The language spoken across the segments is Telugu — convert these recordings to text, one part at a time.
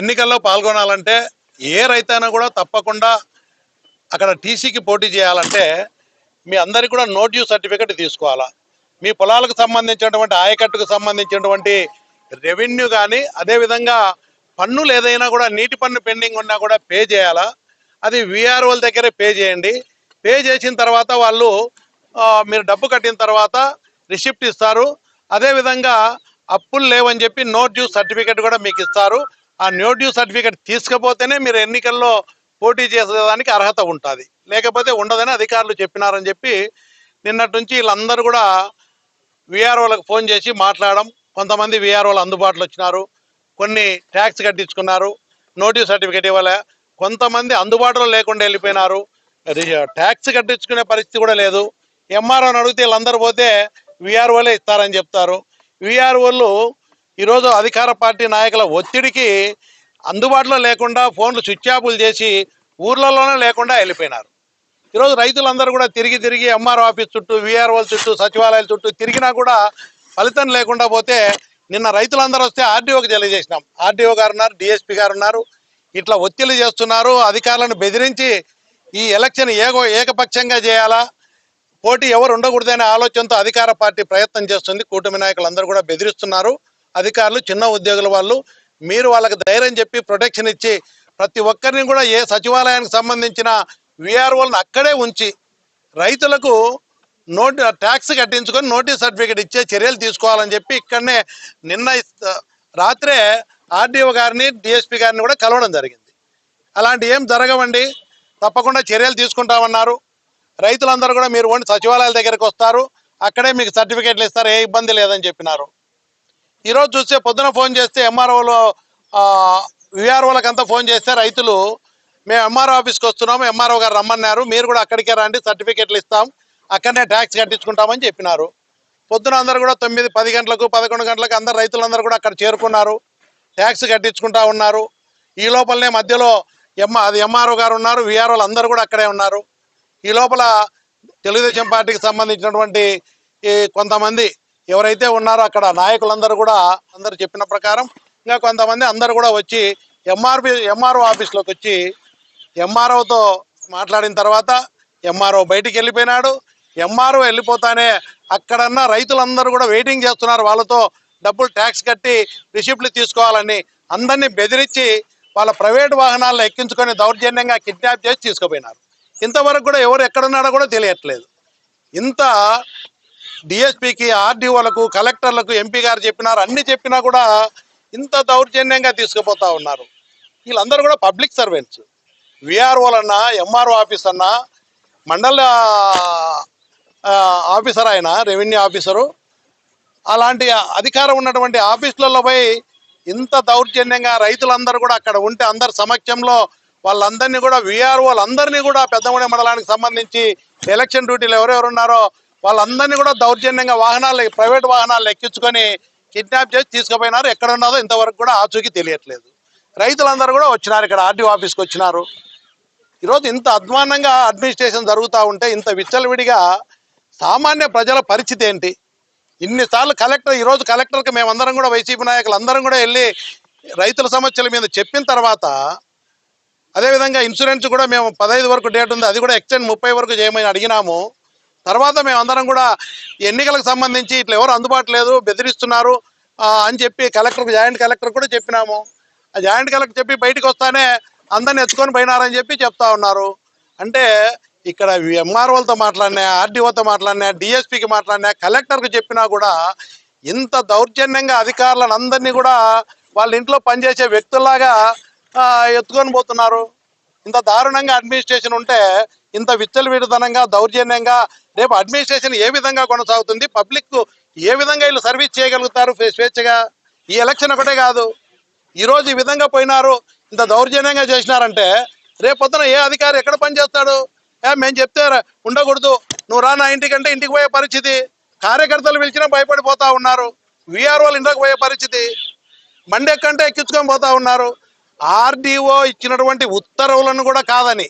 ఎన్నికల్లో పాల్గొనాలంటే ఏ రైతైనా కూడా తప్పకుండా అక్కడ టీసీకి పోటీ చేయాలంటే మీ అందరికి కూడా నోట్ డ్యూ సర్టిఫికెట్ తీసుకోవాలా. మీ పొలాలకు సంబంధించినటువంటి ఆయకట్టుకు సంబంధించినటువంటి రెవెన్యూ కానీ అదేవిధంగా పన్నులు ఏదైనా కూడా నీటి పన్ను పెండింగ్ ఉన్నా కూడా పే చేయాలా. అది విఆర్ఓల దగ్గరే పే చేయండి. పే చేసిన తర్వాత వాళ్ళు మీరు డబ్బు కట్టిన తర్వాత రిసిప్ట్ ఇస్తారు. అదేవిధంగా అప్పులు లేవని చెప్పి నో డ్యూ సర్టిఫికెట్ కూడా మీకు ఇస్తారు. ఆ నో డ్యూ సర్టిఫికెట్ తీసుకపోతేనే మీరు ఎన్నికల్లో పోటీ చేసేదానికి అర్హత ఉంటుంది. లేకపోతే ఉండదని అధికారులు చెప్పినారని చెప్పి నిన్నటి నుంచి వీళ్ళందరూ కూడా విఆర్ఓలకు ఫోన్ చేసి మాట్లాడడం కొంతమంది విఆర్ఓలు అందుబాటులో వచ్చినారు కొన్ని ట్యాక్స్ కట్టించుకున్నారు నోటీస్ సర్టిఫికేట్ ఇవ్వలే కొంతమంది అందుబాటులో లేకుండా వెళ్ళిపోయినారు. ట్యాక్స్ కట్టించుకునే పరిస్థితి కూడా లేదు. ఎంఆర్ఓని అడిగితే వీళ్ళందరూ పోతే విఆర్ఓలే ఇస్తారని చెప్తారు. విఆర్ఓలు ఈరోజు అధికార పార్టీ నాయకుల ఒత్తిడికి అందుబాటులో లేకుండా ఫోన్లు స్విచ్ ఆఫ్లు చేసి ఊర్లలోనే లేకుండా వెళ్ళిపోయినారు. ఈరోజు రైతులందరూ కూడా తిరిగి తిరిగి ఎంఆర్ ఆఫీస్ చుట్టూ విఆర్ఓల చుట్టూ సచివాలయాల చుట్టూ తిరిగినా కూడా ఫలితం లేకుండా పోతే నిన్న రైతులందరూ వస్తే ఆర్డీఓకి తెలియజేసినాం. ఆర్డీఓ గారు ఉన్నారు డిఎస్పీ గారు ఉన్నారు. ఇట్లా ఒత్తిడి చేస్తున్నారు అధికారులను బెదిరించి ఈ ఎలక్షన్ ఏకో ఏకపక్షంగా చేయాలా? పోటీ ఎవరు ఉండకూడదనే ఆలోచనతో అధికార పార్టీ ప్రయత్నం చేస్తుంది. కూటమి నాయకులందరూ కూడా బెదిరిస్తున్నారు. అధికారులు చిన్న ఉద్యోగుల వాళ్ళు మీరు వాళ్ళకి ధైర్యం చెప్పి ప్రొటెక్షన్ ఇచ్చి ప్రతి ఒక్కరిని కూడా ఏ సచివాలయానికి సంబంధించిన విఆర్ఓలను అక్కడే ఉంచి రైతులకు నోటి ట్యాక్స్ కట్టించుకొని నోటీస్ సర్టిఫికేట్ ఇచ్చే చర్యలు తీసుకోవాలని చెప్పి ఇక్కడనే నిన్న రాత్రే ఆర్డీఓ గారిని డిఎస్పీ గారిని కూడా కలవడం జరిగింది. అలాంటి ఏం జరగవండి. తప్పకుండా చర్యలు తీసుకుంటామన్నారు. రైతులందరూ కూడా మీరు ఓన్లీ సచివాలయాల దగ్గరికి వస్తారు. అక్కడే మీకు సర్టిఫికేట్లు ఇస్తారు. ఏ ఇబ్బంది లేదని చెప్పినారు. ఈరోజు చూస్తే పొద్దున ఫోన్ చేస్తే ఎంఆర్ఓలో విఆర్ఓలకంతా ఫోన్ చేస్తే రైతులు మేము ఎంఆర్ఓ ఆఫీస్కి వస్తున్నాము ఎంఆర్ఓ గారు రమ్మన్నారు. మీరు కూడా అక్కడికే రండి సర్టిఫికేట్లు ఇస్తాం. అక్కడనే ట్యాక్స్ కట్టించుకుంటామని చెప్పినారు. పొద్దున అందరూ కూడా తొమ్మిది పది గంటలకు పదకొండు గంటలకు అందరు రైతులందరూ కూడా అక్కడ చేరుకున్నారు. ట్యాక్స్ కట్టించుకుంటా ఉన్నారు. ఈ లోపలనే మధ్యలో ఎంఆ అది ఎంఆర్ఓ గారు ఉన్నారు విఆర్ఓలు అందరూ కూడా అక్కడే ఉన్నారు. ఈ లోపల తెలుగుదేశం పార్టీకి సంబంధించినటువంటి ఈ కొంతమంది ఎవరైతే ఉన్నారో అక్కడ నాయకులందరూ కూడా అందరూ చెప్పిన ప్రకారం ఇంకా కొంతమంది అందరూ కూడా వచ్చి ఎంఆర్పి ఎంఆర్ఓ ఆఫీస్లోకి వచ్చి ఎంఆర్ఓతో మాట్లాడిన తర్వాత ఎంఆర్ఓ బయటికి వెళ్ళిపోయినాడు. ఎంఆర్ఓ వెళ్ళిపోతానే అక్కడన్న రైతులందరూ కూడా వెయిటింగ్ చేస్తున్నారు. వాళ్ళతో డబ్బులు ట్యాక్స్ కట్టి రిసిప్ట్లు తీసుకోవాలని అందరినీ బెదిరించి వాళ్ళ ప్రైవేట్ వాహనాలను ఎక్కించుకొని దౌర్జన్యంగా కిడ్నాప్ చేసి తీసుకుపోయినారు. ఇంతవరకు కూడా ఎవరు ఎక్కడున్నాడో కూడా తెలియట్లేదు. ఇంత డిఎస్పికి ఆర్డీఓలకు కలెక్టర్లకు ఎంపీ గారు చెప్పినారు అన్ని చెప్పినా కూడా ఇంత దౌర్జన్యంగా తీసుకుపోతా ఉన్నారు. వీళ్ళందరూ కూడా పబ్లిక్ సర్వెంట్స్. విఆర్ఓలన్నా ఎంఆర్ఓ ఆఫీస్ అన్నా మండల ఆఫీసర్ ఆయన రెవెన్యూ ఆఫీసరు అలాంటి అధికారం ఉన్నటువంటి ఆఫీసులలో పోయి ఇంత దౌర్జన్యంగా రైతులందరూ కూడా అక్కడ ఉంటే అందరి సమక్షంలో వాళ్ళందరినీ కూడా విఆర్ఓలు అందరినీ కూడా పెద్దమూడి మండలానికి సంబంధించి ఎలక్షన్ డ్యూటీలు ఎవరెవరు ఉన్నారో వాళ్ళందరినీ కూడా దౌర్జన్యంగా వాహనాలు ప్రైవేట్ వాహనాలు ఎక్కించుకొని కిడ్నాప్ చేసి తీసుకుపోయినారు. ఎక్కడ ఉన్నదో ఇంతవరకు కూడా ఆచూకీ తెలియట్లేదు. రైతులందరూ కూడా వచ్చినారు ఇక్కడ ఆర్డీఓ ఆఫీస్కి వచ్చినారు. ఈరోజు ఇంత అధ్వానంగా అడ్మినిస్ట్రేషన్ జరుగుతూ ఉంటే ఇంత విచ్చలవిడిగా సామాన్య ప్రజల పరిస్థితి ఏంటి? ఇన్నిసార్లు కలెక్టర్ ఈరోజు కలెక్టర్కి మేమందరం కూడా వైసీపీ నాయకులు అందరం కూడా వెళ్ళి రైతుల సమస్యల మీద చెప్పిన తర్వాత అదేవిధంగా ఇన్సూరెన్స్ కూడా మేము పదహైదు వరకు డేట్ ఉంది. అది కూడా ఎక్స్టెండ్ ముప్పై వరకు చేయమని అడిగినాము. తర్వాత మేము అందరం కూడా ఎన్నికలకు సంబంధించి ఇట్లా ఎవరు అందుబాటు లేదు బెదిరిస్తున్నారు అని చెప్పి కలెక్టర్ జాయింట్ కలెక్టర్ కూడా చెప్పినాము. ఆ జాయింట్ కలెక్టర్ చెప్పి బయటకు వస్తానే అందరిని ఎత్తుకొని పోయినారని చెప్పి చెప్తా ఉన్నారు. అంటే ఇక్కడ ఎంఆర్ఓలతో మాట్లాడినా ఆర్డీఓతో మాట్లాడినా డిఎస్పీకి మాట్లాడినా కలెక్టర్కి చెప్పినా కూడా ఇంత దౌర్జన్యంగా అధికారులను అందరినీ కూడా వాళ్ళ ఇంట్లో పనిచేసే వ్యక్తుల్లాగా ఎత్తుకొని పోతున్నారు. ఇంత దారుణంగా అడ్మినిస్ట్రేషన్ ఉంటే ఇంత విచ్చలవిడితనంగా దౌర్జన్యంగా రేపు అడ్మినిస్ట్రేషన్ ఏ విధంగా కొనసాగుతుంది? పబ్లిక్ ఏ విధంగా వీళ్ళు సర్వీస్ చేయగలుగుతారు? స్వేచ్ఛగా? ఈ ఎలక్షన్ ఒకటే కాదు. ఈ రోజు ఈ విధంగా పోయినారు ఇంత దౌర్జన్యంగా చేసినారంటే రేపు పొద్దున ఏ అధికారి ఎక్కడ పనిచేస్తాడు? ఏ మేము చెప్తే ఉండకూడదు. నువ్వు రా నా ఇంటికంటే ఇంటికి పోయే పరిస్థితి. కార్యకర్తలు పిలిచినా భయపడిపోతా ఉన్నారు. విఆర్ఓలు ఇంటికి పోయే పరిస్థితి. మండెక్కంటే ఎక్కించుకొని పోతా ఉన్నారు. ఆర్డీఓ ఇచ్చినటువంటి ఉత్తర్వులను కూడా కాదని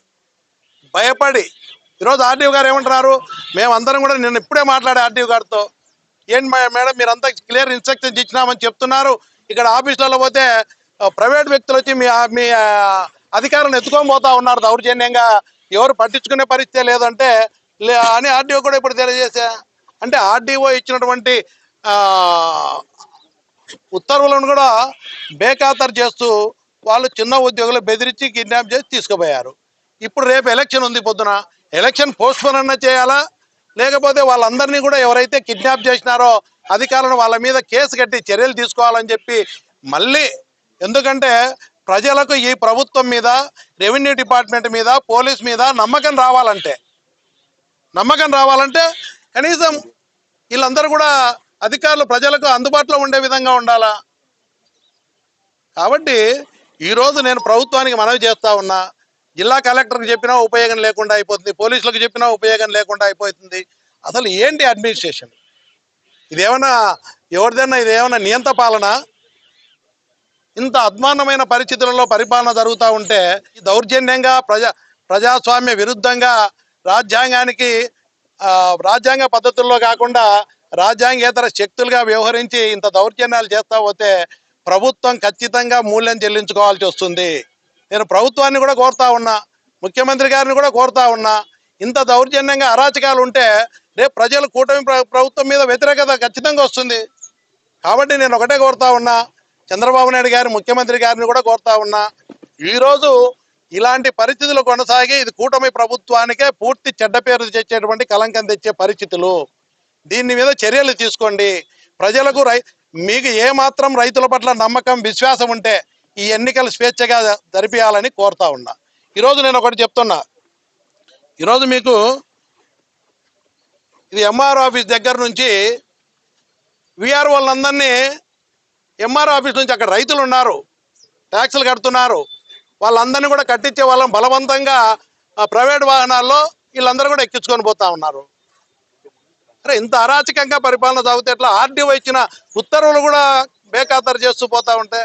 భయపడి. ఈరోజు ఆర్డీఓ గారు ఏమంటున్నారు? మేమందరం కూడా నిన్న ఇప్పుడే మాట్లాడే ఆర్డీఓ గారితో ఏంటి మే- మేడం మీరంతా క్లియర్ ఇన్స్ట్రక్షన్స్ ఇచ్చినామని చెప్తున్నారు. ఇక్కడ ఆఫీసులలో పోతే ప్రైవేట్ వ్యక్తులు వచ్చి మీ మీ అధికారులను ఎత్తుకొని పోతా ఉన్నారు దౌర్జన్యంగా. ఎవరు పట్టించుకునే పరిస్థితి లేదంటే లే అని ఆర్డీఓ కూడా ఇప్పుడు తెలియజేసా అంటే ఆర్డీఓ ఇచ్చినటువంటి ఉత్తర్వులను కూడా బేఖాతరు చేస్తూ వాళ్ళు చిన్న ఉద్యోగులు బెదిరించి కిడ్నాప్ చేసి తీసుకుపోయారు. ఇప్పుడు రేపు ఎలక్షన్ ఉంది పొద్దున. ఎలక్షన్ పోస్ట్పోన్ అన్న చేయాలా? లేకపోతే వాళ్ళందరినీ కూడా ఎవరైతే కిడ్నాప్ చేసినారో అధికారులను వాళ్ళ మీద కేసు కట్టి చర్యలు తీసుకోవాలని చెప్పి మళ్ళీ ఎందుకంటే ప్రజలకు ఈ ప్రభుత్వం మీద రెవెన్యూ డిపార్ట్మెంట్ మీద పోలీస్ మీద నమ్మకం రావాలంటే నమ్మకం రావాలంటే కనీసం వీళ్ళందరూ కూడా అధికారులు ప్రజలకు అందుబాటులో ఉండే విధంగా ఉండాలా? కాబట్టి ఈరోజు నేను ప్రభుత్వానికి మనవి చేస్తా ఉన్నా జిల్లా కలెక్టర్కి చెప్పినా ఉపయోగం లేకుండా అయిపోతుంది పోలీసులకు చెప్పినా ఉపయోగం లేకుండా అయిపోతుంది. అసలు ఏంటి అడ్మినిస్ట్రేషన్? ఇదేమన్నా ఎవరిదైనా ఇదేమన్నా నియంత పాలన? ఇంత అద్మానమైన పరిస్థితులలో పరిపాలన జరుగుతూ ఉంటే దౌర్జన్యంగా ప్రజా ప్రజాస్వామ్య విరుద్ధంగా రాజ్యాంగానికి రాజ్యాంగ పద్ధతుల్లో కాకుండా రాజ్యాంగేతర శక్తులుగా వ్యవహరించి ఇంత దౌర్జన్యాలు చేస్తా పోతే ప్రభుత్వం ఖచ్చితంగా మూల్యం చెల్లించుకోవాల్సి వస్తుంది. నేను ప్రభుత్వాన్ని కూడా కోరుతా ఉన్నా ముఖ్యమంత్రి గారిని కూడా కోరుతా ఉన్నా ఇంత దౌర్జన్యంగా అరాచకాలు ఉంటే రేపు ప్రజలు కూటమి ప్ర- ప్రభుత్వం మీద వ్యతిరేకత ఖచ్చితంగా వస్తుంది. కాబట్టి నేను ఒకటే కోరుతా ఉన్నా చంద్రబాబు నాయుడు గారి ముఖ్యమంత్రి గారిని కూడా కోరుతా ఉన్నా ఈరోజు ఇలాంటి పరిస్థితులు కొనసాగి ఇది కూటమి ప్రభుత్వానికే పూర్తి చెడ్డ పేరు తెచ్చేటువంటి కలంకం తెచ్చే పరిస్థితులు. దీని మీద చర్యలు తీసుకోండి. ప్రజలకు రై మీకు ఏ మాత్రం రైతుల పట్ల నమ్మకం విశ్వాసం ఉంటే ఈ ఎన్నికలు స్వేచ్ఛగా జరిపించాలని కోరుతా ఉన్నా. ఈరోజు నేను ఒకటి చెప్తున్నా. ఈరోజు మీకు ఇది ఎంఆర్ ఆఫీస్ దగ్గర నుంచి విఆర్ వాళ్ళందరినీ ఎంఆర్ ఆఫీస్ నుంచి అక్కడ రైతులు ఉన్నారు ట్యాక్సులు కడుతున్నారు. వాళ్ళందరినీ కూడా కట్టించే వాళ్ళని బలవంతంగా ఆ ప్రైవేట్ వాహనాల్లో వీళ్ళందరూ కూడా ఎక్కించుకొని పోతా ఉన్నారు. అరే ఇంత అరాచకంగా పరిపాలన సాగితే ఎట్లా? ఆర్డీఓ ఇచ్చిన ఉత్తర్వులు కూడా బేఖాతరు చేస్తూ పోతా ఉంటే?